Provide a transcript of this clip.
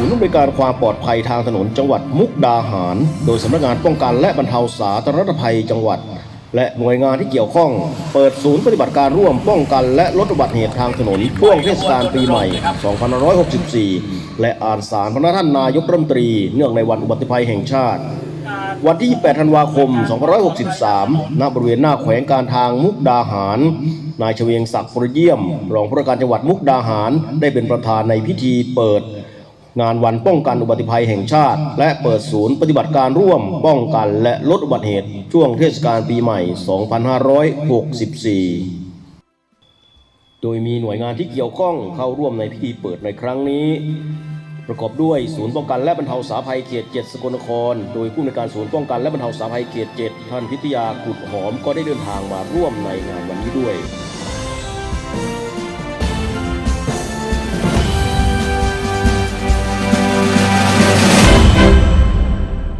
ูนย์อำนวยการความปลอดภัยทางถนนจังหวัดมุกดาหาร โดยสำนักงานป้องกันและบรรเทาสาธารณภัยจังหวัด และหน่วยงานที่เกี่ยวข้อง เปิดศูนย์ปฏิบัติการร่วมป้องกันและลดอุบัติเหตุทางถนนช่วงเทศกาลปีใหม่ 2564 และอ่านสารพระท่านนายกรัฐมนตรี เนื่องในวันอุบัติภัยแห่งชาติ วันที่ 8 ธันวาคม 2563 ณ บริเวณหน้าแขวงการทางมุกดาหารนายเฉวียงศักดิ์ปรเยี่ยม รองผู้ว่าการจังหวัดมุกดาหาร ได้เป็นประธานในพิธีเปิด งานวันป้องกันอุบัติภัยแห่งชาติ และเปิดศูนย์ปฏิบัติการร่วมป้องกันและลดอุบัติเหตุ ช่วงเทศกาลปีใหม่ 2564 โดยมีหน่วยงานที่เกี่ยวข้องเข้าร่วมในพิธีเปิดในครั้งนี้ ประกอบด้วยศูนย์ป้องกันและบรรเทาสาภัยเขต 7 สกลนคร โดยผู้ในการศูนย์ป้องกันและบรรเทาสาภัยเขต 7 ท่านพิทยากุดหอมก็ได้เดินทางมาร่วมในงานวันนี้ด้วย